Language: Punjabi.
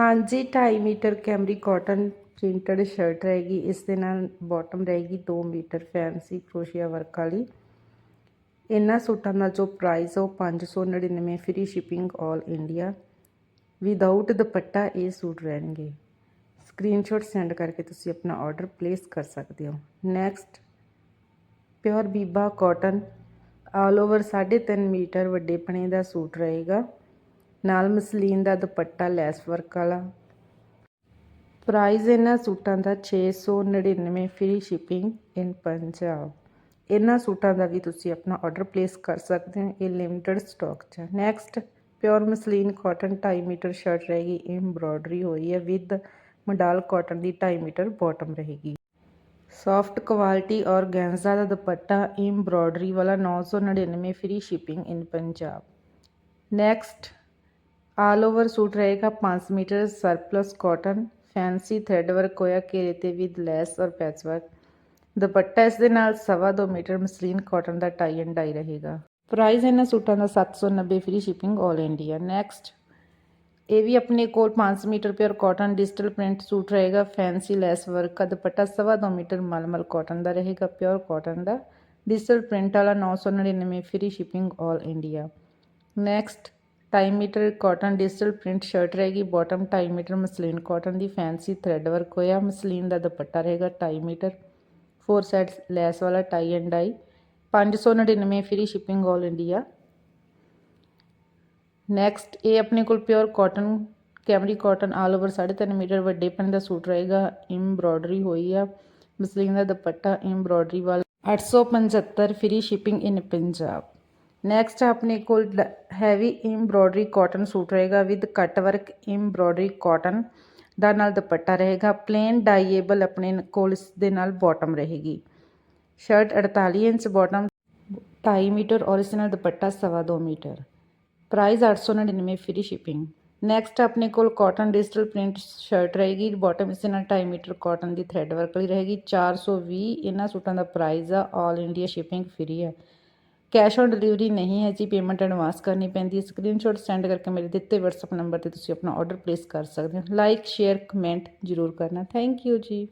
ਹਾਂਜੀ 2.5 metre cambric cotton printed shirt ਰਹੇਗੀ। ਇਸ ਦੇ ਨਾਲ ਬਾਟਮ ਰਹੇਗੀ 2 ਮੀਟਰ ਫੈਂਸੀ ਕਰੋਸ਼ੀਆ ਵਰਕ ਵਾਲੀ। ਇਹਨਾਂ ਸੂਟਾਂ ਦਾ ਜੋ ਪ੍ਰਾਈਸ ਉਹ 599 free shipping 올 India without dupatta ਇਹ ਸੂਟ ਰਹਿਣਗੇ। ਸਕਰੀਨਸ਼ਾਟ ਸੈਂਡ ਕਰਕੇ ਤੁਸੀਂ ਆਪਣਾ ਆਰਡਰ ਪਲੇਸ ਕਰ ਸਕਦੇ ਹੋ। Next pure Biba cotton all over 3.5 metre ਵੱਡੇ ਪਣੇ ਦਾ ਸੂਟ ਰਹੇਗਾ। ਨਾਲ ਮਸਲੀਨ ਦਾ ਦੁਪੱਟਾ ਲੈਸ ਵਰਕ ਵਾਲਾ। ਪ੍ਰਾਈਸ ਇਹਨਾਂ ਸੂਟਾਂ ਦਾ 699 ਫ੍ਰੀ ਸ਼ਿਪਿੰਗ ਇਨ ਪੰਜਾਬ। ਇਹਨਾਂ ਸੂਟਾਂ ਦਾ ਵੀ ਤੁਸੀਂ ਆਪਣਾ ਆਰਡਰ ਪਲੇਸ ਕਰ ਸਕਦੇ ਹੋ, ਇਹ ਲਿਮਟਿਡ ਸਟਾਕ 'ਚ। Next pure muslin cotton 2.5 metre shirt ਰਹੇਗੀ ਐਮਬ੍ਰੋਇਡਰੀ ਹੋਈ ਹੈ ਵਿਦ ਮਡਾਲ ਕਾਟਨ ਦੀ 2.5 ਮੀਟਰ ਬਾਟਮ ਰਹੇਗੀ। ਸੌਫਟ ਕੁਆਲਿਟੀ ਔਰ ਗੈਂਜ਼ਾ ਦਾ ਦੁਪੱਟਾ ਐਮਬ੍ਰੋਇਡਰੀ ਵਾਲਾ 999 free shipping in Punjab. Next all over suit ਰਹੇਗਾ 5 metre surplus cotton, fancy thread work ਹੋਇਆ ਘੇਰੇ ਤੇ ਵਿਦ ਲੈਸ ਔਰ ਪੈਚ ਵਰਕ ਦੁਪੱਟਾ ਇਸ ਦੇ ਨਾਲ ਸਵਾ ਦੋ ਮੀਟਰ ਮਸਲੀਨ ਕਾਟਨ ਦਾ ਟਾਈ ਐਂਡ ਡਾਈ ਰਹੇਗਾ। ਪ੍ਰਾਈਸ ਇਹਨਾਂ ਸੂਟਾਂ ਦਾ 790 ਫ੍ਰੀ ਸ਼ਿਪਿੰਗ 올 ਇੰਡੀਆ ਨੈਕਸਟ ਇਹ ਵੀ ਆਪਣੇ ਕੋਲ 5 metre pure cotton digital print suit ਰਹੇਗਾ, ਫੈਂਸੀ ਲੈਸ ਵਰਕ ਦਾ ਦੁਪੱਟਾ ਸਵਾ ਦੋ ਮੀਟਰ ਮਲਮਲ ਕਾਟਨ ਦਾ ਰਹੇਗਾ ਪਿਓਰ ਕਾਟਨ ਦਾ। ਡਿਜੀਟਲ ਪ੍ਰਿੰਟ ਵਾਲਾ 999 free shipping 올 India next 2.5 metre cotton digital print shirt ਰਹੇਗੀ ਬਾਟਮ 2.5 ਮੀਟਰ ਮਸਲੀਨ ਕਾਟਨ ਦੀ ਫੈਂਸੀ ਥ੍ਰੈਡ ਵਰਕ ਹੋਇਆ ਮਸਲੀਨ ਦਾ ਦੁਪੱਟਾ ਰਹੇਗਾ 2.5 ਮੀਟਰ ਫੋਰ ਸਾਈਡਸ ਲੈਸ ਵਾਲਾ tie and dye 599 free shipping 올 India next ਇਹ ਆਪਣੇ ਕੋਲ pure cotton cambric cotton all over 3.5 metre ਵੱਡੇ ਪਨ ਦਾ ਸੂਟ ਰਹੇਗਾ ਐਮਬ੍ਰੋਇਡਰੀ ਹੋਈ ਆ ਮਸਲੀਨ ਦਾ ਦੁਪੱਟਾ ਐਮਬ੍ਰੋਇਡਰੀ ਵਾਲਾ 875 free shipping in Punjab next ਆਪਣੇ ਕੋਲ ਹੈਵੀ ਐਮਬ੍ਰੋਇਡਰੀ ਕਾਟਨ ਸੂਟ ਰਹੇਗਾ with cut work embroidery cotton ਦਾ ਨਾਲ ਦੁਪੱਟਾ ਰਹੇਗਾ। ਪਲੇਨ ਡਾਈਏਬਲ ਆਪਣੇ ਕੋਲ ਇਸ ਦੇ ਨਾਲ ਬਾਟਮ ਰਹੇਗੀ। ਸ਼ਰਟ 48 ਇੰਚ ਬਾਟਮ 2.5 ਮੀਟਰ ਔਰ ਇਸ ਨਾਲ ਦੁਪੱਟਾ ਸਵਾ ਦੋ metre. Price 899 free shipping next ਆਪਣੇ ਕੋਲ ਕਾਟਨ ਡਿਜੀਟਲ ਪ੍ਰਿੰਟ ਸ਼ਰਟ ਰਹੇਗੀ। ਬਾਟਮ ਇਸ ਦੇ ਨਾਲ 2.5 ਮੀਟਰ ਕਾਟਨ ਦੀ ਥ੍ਰੈਡ ਵਰਕ ਵਾਲੀ ਰਹੇਗੀ। 420 ਇਹਨਾਂ ਸੂਟਾਂ ਦਾ ਪ੍ਰਾਈਸ ਆ। 올 ਇੰਡੀਆ ਸ਼ਿਪਿੰਗ ਫ੍ਰੀ ਹੈ ਕੈਸ਼ ਔਨ ਡਿਲੀਵਰੀ ਨਹੀਂ ਹੈ ਜੀ ਪੇਮੈਂਟ ਐਡਵਾਂਸ ਕਰਨੀ ਪੈਂਦੀ ਹੈ। ਸਕਰੀਨਸ਼ਾਟ ਸੈਂਡ ਕਰਕੇ ਮੇਰੇ ਦਿੱਤੇ WhatsApp ਨੰਬਰ ਤੇ ਤੁਸੀਂ ਆਪਣਾ ਆਰਡਰ ਪਲੇਸ ਕਰ ਸਕਦੇ ਹੋ। ਲਾਈਕ ਸ਼ੇਅਰ ਕਮੈਂਟ ਜ਼ਰੂਰ ਕਰਨਾ। ਥੈਂਕ ਯੂ ਜੀ।